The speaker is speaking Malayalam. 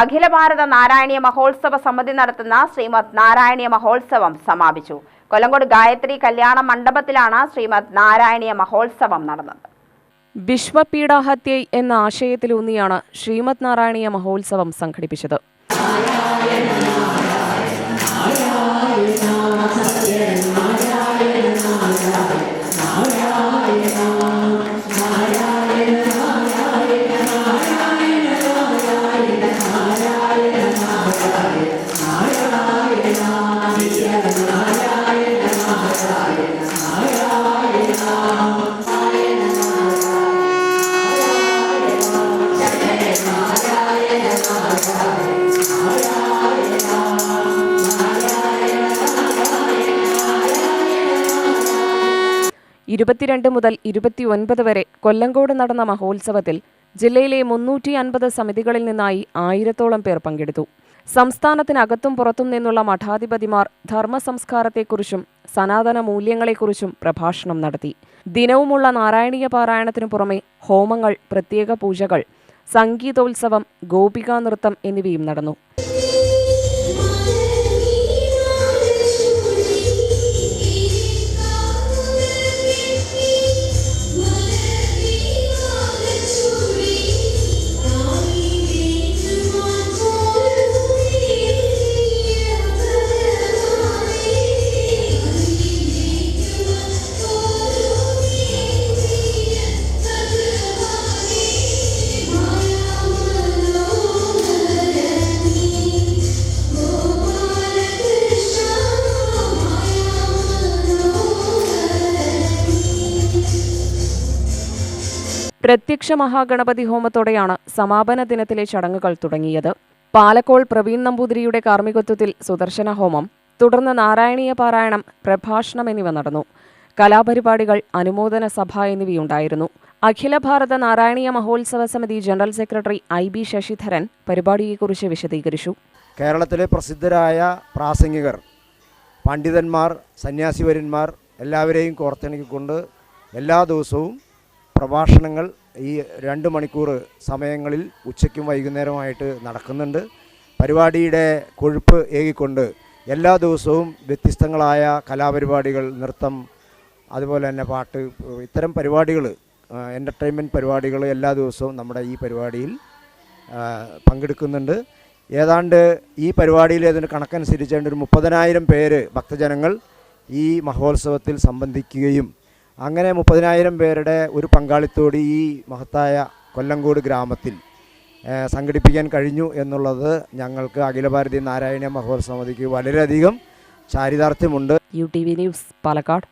അഖില ഭാരത നാരായണീയ മഹോത്സവ സമിതി നടത്തുന്ന ശ്രീമദ് നാരായണീയ മഹോത്സവം സമാപിച്ചു. കൊല്ലങ്കോട് ഗായത്രി കല്യാണ മണ്ഡപത്തിലാണ് ശ്രീമദ് നാരായണീയ മഹോത്സവം നടന്നത്. വിശ്വപീഡാഹത്യൈ എന്ന ആശയത്തിലൂന്നിയാണ് ശ്രീമദ് നാരായണീയ മഹോത്സവം സംഘടിപ്പിച്ചത്. ഇരുപത്തിരണ്ട് മുതൽ ഇരുപത്തിയൊൻപത് വരെ കൊല്ലങ്കോട് നടന്ന മഹോത്സവത്തിൽ ജില്ലയിലെ മുന്നൂറ്റി അൻപത് സമിതികളിൽ നിന്നായി ആയിരത്തോളം പേർ പങ്കെടുത്തു. സംസ്ഥാനത്തിനകത്തും പുറത്തും നിന്നുള്ള മഠാധിപതിമാർ ധർമ്മസംസ്കാരത്തെക്കുറിച്ചും സനാതന മൂല്യങ്ങളെക്കുറിച്ചും പ്രഭാഷണം നടത്തി. ദിനവുമുള്ള നാരായണീയ പാരായണത്തിനു പുറമെ ഹോമങ്ങൾ പ്രത്യേക പൂജകൾ സംഗീതോത്സവം ഗോപികാ നൃത്തം എന്നിവയും നടന്നു. പ്രത്യക്ഷ മഹാഗണപതി ഹോമത്തോടെയാണ് സമാപന ദിനത്തിലെ ചടങ്ങുകൾ തുടങ്ങിയത്. പാലക്കോൾ പ്രവീൺ നമ്പൂതിരിയുടെ കാർമ്മികത്വത്തിൽ സുദർശന ഹോമം തുടർന്ന് നാരായണീയ പാരായണം പ്രഭാഷണം എന്നിവ നടന്നു. കലാപരിപാടികൾ അനുമോദന സഭ എന്നിവയുണ്ടായിരുന്നു. അഖില Bharatha Narayaneeya Mahotsava Samithi general secretary I B Sasidharan പരിപാടിയെക്കുറിച്ച് വിശദീകരിച്ചു. കേരളത്തിലെ പ്രസിദ്ധരായ പ്രാസംഗികർ പണ്ഡിതന്മാർ സന്യാസിവര്യന്മാർ എല്ലാവരെയും കോർത്തിണക്കിക്കൊണ്ട് എല്ലാ ദിവസവും പ്രഭാഷണങ്ങൾ ഈ രണ്ട് മണിക്കൂർ സമയങ്ങളിൽ ഉച്ചയ്ക്കും വൈകുന്നേരമായിട്ട് നടക്കുന്നുണ്ട്. പരിപാടിയുടെ കൊഴുപ്പ് ഏകിക്കൊണ്ട് എല്ലാ ദിവസവും വ്യത്യസ്തങ്ങളായ കലാപരിപാടികൾ നൃത്തം അതുപോലെ തന്നെ പാട്ട് ഇത്തരം പരിപാടികൾ എന്റർടൈൻമെന്റ് പരിപാടികൾ എല്ലാ ദിവസവും നമ്മുടെ ഈ പരിപാടിയിൽ പങ്കെടുക്കുന്നുണ്ട്. ഏതാണ്ട് ഈ പരിപാടിയിൽ അതിന് കണക്കനുസരിച്ച് ഒരു മുപ്പതിനായിരം പേര് ഭക്തജനങ്ങൾ ഈ മഹോത്സവത്തിൽ സംബന്ധിക്കുകയും അങ്ങനെ മുപ്പതിനായിരം പേരുടെ ഒരു പങ്കാളിത്തോടെ ഈ മഹത്തായ കൊല്ലങ്കോട് ഗ്രാമത്തിൽ സംഘടിപ്പിക്കാൻ കഴിഞ്ഞു എന്നുള്ളത് ഞങ്ങൾക്ക് അഖില ഭാരതീയ നാരായണ മഹോത്സവ സമിതിക്ക് വളരെയധികം ചാരിതാർത്ഥ്യമുണ്ട്. U T V news Palakkad.